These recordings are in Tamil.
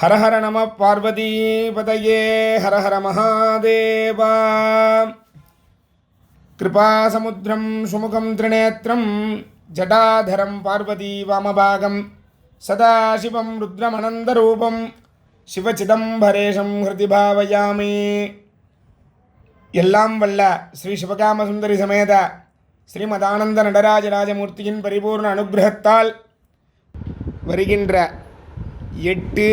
ஹர ஹர நம பார்வதீபதயே ஹர ஹர மகாதேவா. கிருபாசமுத்திரம் சுமுகம் திரிநேத்திரம் ஜடாதரம் பார்வதி வாமபாகம் சதாசிவம் ருத்ரமனந்தரூபம் சிவச்சிதம்பரேஷம் ஹிருதி பாவயாமி. எல்லாம் வல்ல ஸ்ரீ சிவகாம சுந்தரி சமேத ஸ்ரீமதானந்த நடராஜராஜமூர்த்தியின் பரிபூர்ண அனுகிரகத்தால் வருகின்ற எட்டு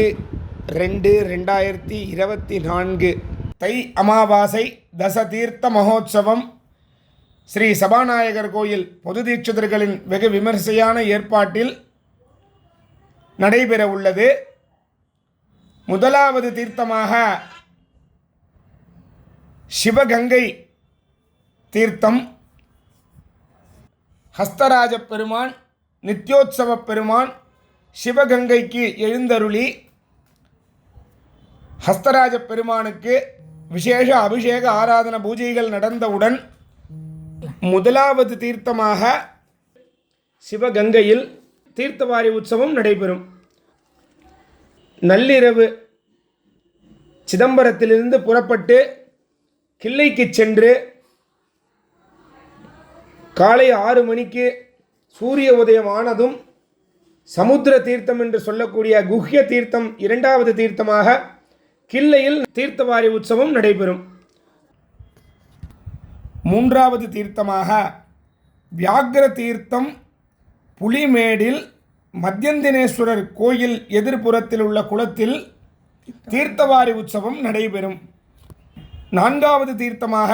ரெண்டு ரெண்டாயிரத்தி இருபத்தி நான்கு தை அமாவாசை தச தீர்த்த மகோத்சவம். ஸ்ரீ சபாநாயகர் கோயில் பொது தீட்சிதர்களின் வெகு விமர்சையான ஏற்பாட்டில் நடைபெற உள்ளது. முதலாவது தீர்த்தமாக சிவகங்கை தீர்த்தம். ஹஸ்தராஜ பெருமான் நித்யோத்சவ பெருமான் சிவகங்கைக்கு எழுந்தருளி ஹஸ்தராஜ பெருமானுக்கு விசேஷ அபிஷேக ஆராதன பூஜைகள் நடந்தவுடன் முதலாவது தீர்த்தமாக சிவகங்கையில் தீர்த்தவாரி உற்சவம் நடைபெறும். நள்ளிரவு சிதம்பரத்திலிருந்து புறப்பட்டு கிள்ளைக்கு சென்று காலை ஆறு மணிக்கு சூரிய உதயம் ஆனதும் சமுத்திர தீர்த்தம் என்று சொல்லக்கூடிய குஹ்ய தீர்த்தம் இரண்டாவது தீர்த்தமாக கிள்ளையில் தீர்த்தவாரி உற்சவம் நடைபெறும். மூன்றாவது தீர்த்தமாக வியாகர தீர்த்தம் புலிமேடில் மத்தியந்தினேஸ்வரர் கோயில் எதிர்ப்புறத்தில் உள்ள குளத்தில் தீர்த்தவாரி உற்சவம் நடைபெறும். நான்காவது தீர்த்தமாக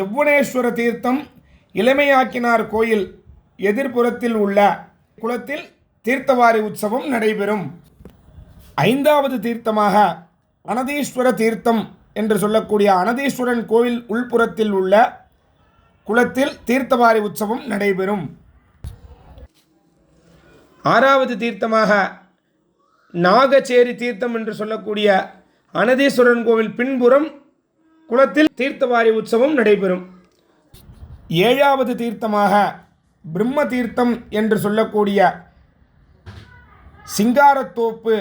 யவ்வனேஸ்வர தீர்த்தம் இளமையாக்கினார் கோயில் எதிர்ப்புறத்தில் உள்ள குளத்தில் தீர்த்தவாரி உற்சவம் நடைபெறும். ஐந்தாவது தீர்த்தமாக அனதீஸ்வர தீர்த்தம் என்று சொல்லக்கூடிய அனதீஸ்வரன் கோவில் உள்புறத்தில் உள்ள குளத்தில் தீர்த்தவாரி உற்சவம் நடைபெறும். ஆறாவது தீர்த்தமாக நாகச்சேரி தீர்த்தம் என்று சொல்லக்கூடிய அனதீஸ்வரன் கோவில் பின்புறம் குளத்தில் தீர்த்தவாரி உற்சவம் நடைபெறும். ஏழாவது தீர்த்தமாக பிரம்ம தீர்த்தம் என்று சொல்லக்கூடிய சிங்காரத்தோப்பு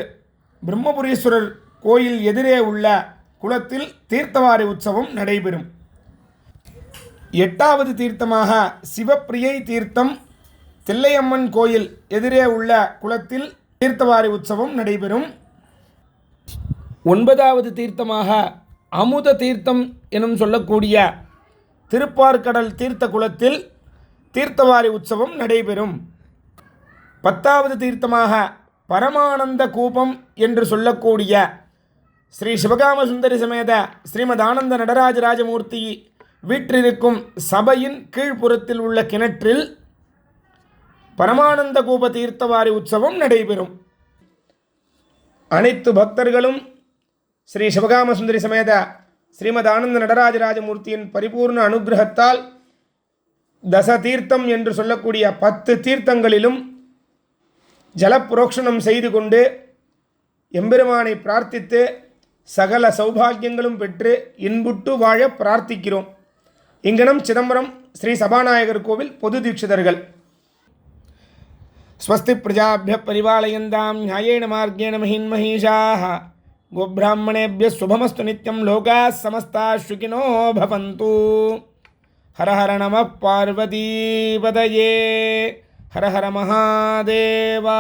பிரம்மபுரீஸ்வரர் கோயில் எதிரே உள்ள குளத்தில் தீர்த்தவாரி உற்சவம் நடைபெறும். எட்டாவது தீர்த்தமாக சிவப்பிரியை தீர்த்தம் தில்லையம்மன் கோயில் எதிரே உள்ள குளத்தில் தீர்த்தவாரி உற்சவம் நடைபெறும். ஒன்பதாவது தீர்த்தமாக அமுத தீர்த்தம் எனும் சொல்லக்கூடிய திருப்பார்கடல் தீர்த்த குளத்தில் தீர்த்தவாரி உற்சவம் நடைபெறும். பத்தாவது தீர்த்தமாக பரமானந்த கூபம் என்று சொல்லக்கூடிய ஸ்ரீ சிவகாம சுந்தரி சமேத ஸ்ரீமத் ஆனந்த நடராஜராஜமூர்த்தி வீற்றிருக்கும் சபையின் கீழ்ப்புறத்தில் உள்ள கிணற்றில் பரமானந்த கூப தீர்த்தவாரி உற்சவம் நடைபெறும். அனைத்து பக்தர்களும் ஸ்ரீ சிவகாம சுந்தரி சமேத ஸ்ரீமத் ஆனந்த நடராஜராஜமூர்த்தியின் பரிபூர்ண அனுகிரகத்தால் தச தீர்த்தம் என்று சொல்லக்கூடிய பத்து தீர்த்தங்களிலும் ஜலப்புரோக்ஷணம் செய்து கொண்டு எம்பெருமானை பிரார்த்தித்து சகல சௌபாகியங்களும் பெற்று இன்புட்டு வாழ பிரார்த்திக்கிறோம். இங்கனம் சிதம்பரம் ஸ்ரீ சபாநாயகர் கோவில் பொது தீட்சிதர்கள். ஸ்வஸ்தி பிரஜாபிய பரிபாலயந்தாம் நியாயேன மார்க்கேண மகின் மகிஷாக கோபிராமணேபிய சுபமஸ்து நித்யம் லோகா சமஸ்தா சுகினோ பவந்து. ஹரஹர நம பார்வதீபதயே ஹரஹர மகாதேவா.